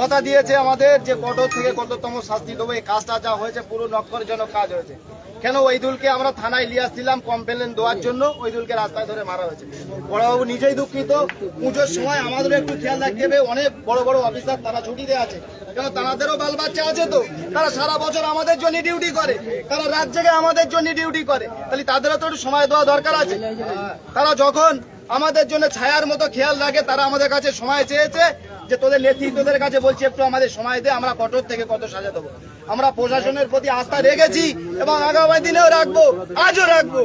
কথা দিয়েছে আমাদের যে কঠোর থেকে কঠোরতম শাস্তি দেবো। এই কাজটা যা হয়েছে, পুরো নক্ষরজনক কাজ হয়েছে। কেন ওইদুলকে আমরা থানায় নিয়ে আসছিলাম কমপ্লেন দেওয়ার জন্য? ওইদুলকে রাস্তায় ধরে মারা হয়েছে। বড়বাবু নিজেই দুঃখিত। পুজোর সময় আমাদেরও একটু খেয়াল রাখতে হবে। অনেক বড় বড় অফিসার তারা ছুটিতে আছে। কেন তাদেরও বাল বাচ্চা আছে তো? তারা সারা বছর আমাদের জন্য ডিউটি করে। তারা রাত জেগে আমাদের জন্য ডিউটি করে। তাহলে তাদেরও তো একটু সময় দেওয়া দরকার আছে। তারা যখন আমাদের জন্য ছায়ার মতো খেয়াল রাখে তারা আমাদের কাছে সময় চেয়েছে যে তোদের নেতৃত্বদের কাছে বলছি একটু আমাদের সময় দে আমরা কঠোর থেকে কত সাজা দেবো। আমরা প্রশাসনের প্রতি আস্থা রেখেছি এবং আগামী দিনেও রাখব আজও রাখব।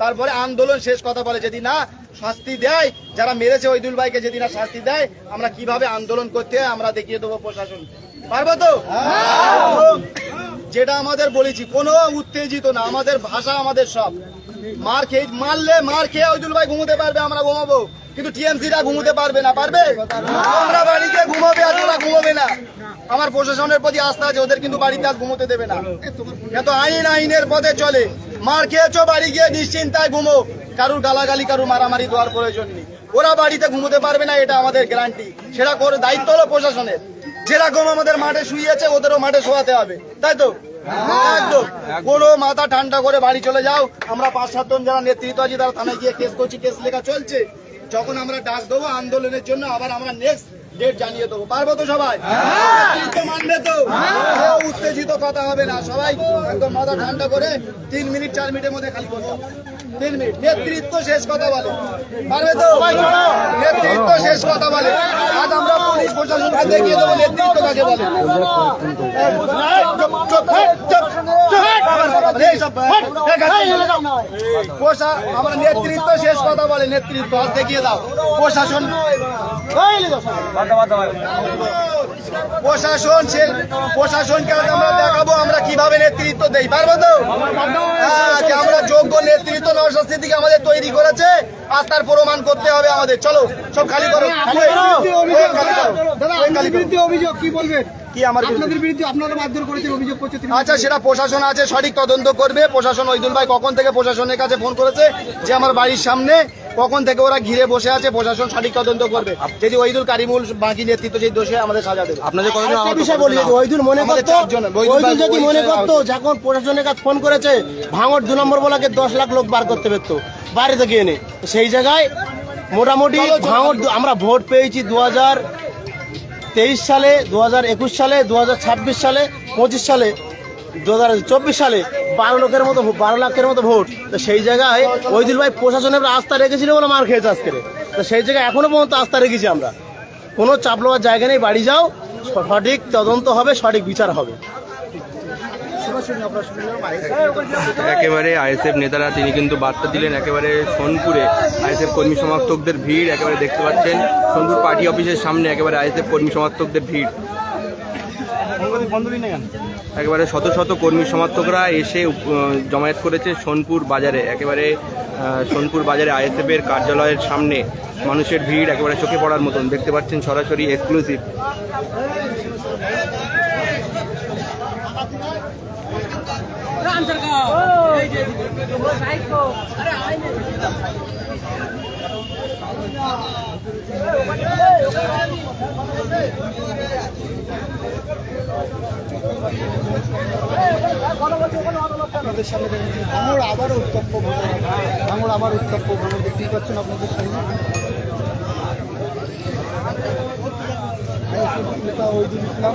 তারপরে আন্দোলন শেষ কথা বলে যদি না শাস্তি দেয় যারা মেরেছে ওইদুল ভাইকে যদি না শাস্তি দেয় আমরা কীভাবে আন্দোলন করতে হয় আমরা দেখিয়ে দেবো প্রশাসন। পারব তো? যেটা আমাদের বলেছি কোনো উত্তেজিত না আমাদের ভাষা আমাদের সব। মার খেয়ে মারলে মার খেয়ে ওইদুল ভাই ঘুমোতে পারবে, আমরা ঘুমাবো। কিন্তু টিএমসিরা ঘুমোতে পারবে না, পারবে? আমরা বাড়িতে ঘুমাবে আর ঘুমাবে না। আমার প্রশাসনের প্রতি আস্থা আছে, ওদের কিন্তু বাড়িতে আর ঘুমোতে দেবে না। এত আইন, আইনের পথে চলে। মার খেয়েছো, বাড়ি গিয়ে নিশ্চিন্তায় ঘুমো। কারুর গালাগালি, কারুর মারামারি দেওয়ার প্রয়োজন নেই। ওরা বাড়িতে ঘুমোতে পারবে না, এটা আমাদের গ্যারান্টি সেটা করে দায়িত্ব হলো প্রশাসনের। যেরকম আমাদের মাঠে শুয়েছে ওদেরও মাঠে শোয়াতে হবে। তাই তো? মাথা ঠান্ডা করে বাড়ি চলে যাও। আমরা পাঁচ সাতজন যারা নেতৃত্ব আছি, তারা থানায় গিয়ে কেস করছি কেস লেখা চলছে। যখন আমরা ডাক দেবো আন্দোলনের জন্য, আবার আমরা নেক্সট ডেট জানিয়ে দেবো। পারব তো সবাই? মানবে তো? উত্তেজিত কথা হবে না। সবাই একদম মাথা ঠান্ডা করে তিন মিনিট, চার মিনিটের মধ্যে খালি করব তিন মিনিট। নেতৃত্ব শেষ কথা বলে। তো? নেতৃত্ব শেষ কথা বলে। আজ আমরা পুলিশ প্রশাসনকে দেখিয়ে দেবো নেতৃত্ব কাকে বলে। আমরা নেতৃত্ব শেষ কথা বলে নেতৃত্ব। আজ দেখিয়ে দাও। প্রশাসন প্রশাসন সে প্রশাসনকে আমরা দেখাবো। আমরা কীভাবে নেতৃত্ব দেই? পারব তো? হ্যাঁ, আমরা যোগ্য নেতৃত্ব নওশাদ সিদ্দিক আমাদের তৈরি করেছে আজ তার প্রমাণ করতে হবে আমাদের। চলো সব খালি করো। অভিযোগ কি বলবেন কি আমার আপনাদের বিরুদ্ধে আপনারা মারধর করেছেন অভিযোগ করছে তৃণমূল। আচ্ছা সেটা প্রশাসন আছে সঠিক তদন্ত করবে। প্রশাসন ওইদুল ভাই কখন থেকে প্রশাসনের কাছে ফোন করেছে যে আমার বাড়ির সামনে কখন থেকে ওরা ঘিরে বসে আছে প্রশাসন সঠিক তদন্ত করবে। যদি ওইদুল কারিমুল বাকি নেতৃত্ব সেই দোষে আমাদের সাজা দেবে। আপনাদের কতজন বিষয় বলি ওইদুল মনে করতো ওইদুল ওইদুল যদি মনে করতো যখন প্রশাসনের কাছে ফোন করেছে ভাঙর দু নম্বর বলাকে দশ লাখ লোক বার করতে পারতো বাইরে থেকে এনে সেই জায়গায় মোটামুটি ভাঙর আমরা ভোট পেয়েছি দু হাজার তেইশ সালে দু হাজার একুশ সালে দু হাজার ছাব্বিশ সালে পঁচিশ সালে দু হাজার চব্বিশ সালে। বারো লোকের মতো বারো লাখের মতো ভোট। তো সেই জায়গায় ওইদুল ভাই প্রশাসনের আস্থা রেখেছিল বলে মার খেয়েছে আজকে। তো সেই জায়গায় এখনও পর্যন্ত আস্থা রেখেছি আমরা। কোনো চাপ লওয়ার জায়গা নেই, বাড়ি যাও সঠিক তদন্ত হবে, সঠিক বিচার হবে। একেবারে আইএসএফ নেতারা, তিনি কিন্তু বার্তা দিলেন একেবারে সোনপুরে। আইএসএফ কর্মী সমর্থকদের ভিড় একেবারে দেখতে পাচ্ছেন। সোনপুর পার্টি অফিসের সামনে একেবারে আইএসএফ কর্মী সমর্থকদের ভিড়। একেবারে শত শত কর্মী সমর্থকরা এসে জমায়েত করেছে সোনপুর বাজারে একেবারে সোনপুর বাজারে আইএসএফ এর কার্যালয়ের সামনে মানুষের ভিড় একেবারে চোখে পড়ার মতন দেখতে পাচ্ছেন সরাসরি এক্সক্লুসিভ আপনাদের সামনে দেখেছি ভাঙড় আবার উত্তপ্ত ভ্রমণ ভাঙড় আবার উত্তপ্ত ভ্রমণ দেখতেই পাচ্ছেন আপনাদের সামনে। নেতা ওইদুল ইসলাম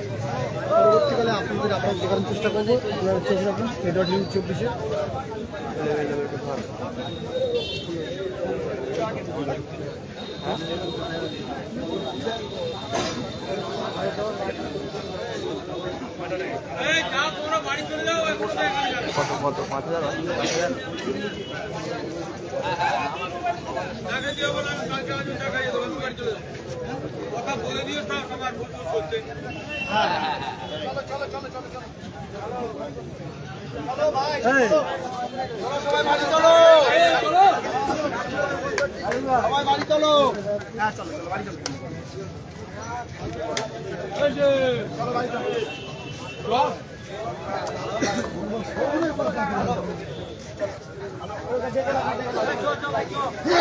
পরবর্তীকালে আপনাদের আপনার দেখানোর চেষ্টা করব আপনারা চোখ রাখুন নেটওয়ার্ক নিউজ চব্বিশে কত কত পাঁচ হাজার হয়? পাঁচ হাজার? চলো চলো বাড়ি চলো এই, আমি বাড়িকে খবরদার একদম এখন পুজো চলছে এখন পুজো কোনো বাজে প্রতি মানুষের এই হাতে জমা করা না। না এখন আজ দিনটা ওনার সময় না গাড়ি চলে না যে যা গালাগালি করে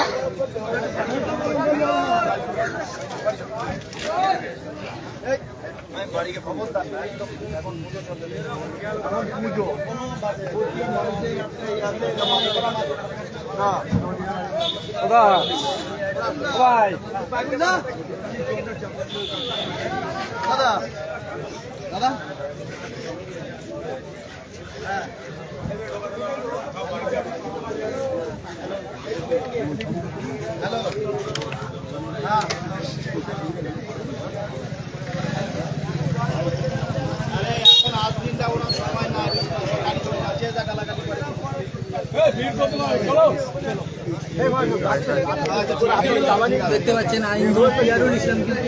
দেখতে পাচ্ছেন আইন ইয়ারুল ইসলাম কিন্তু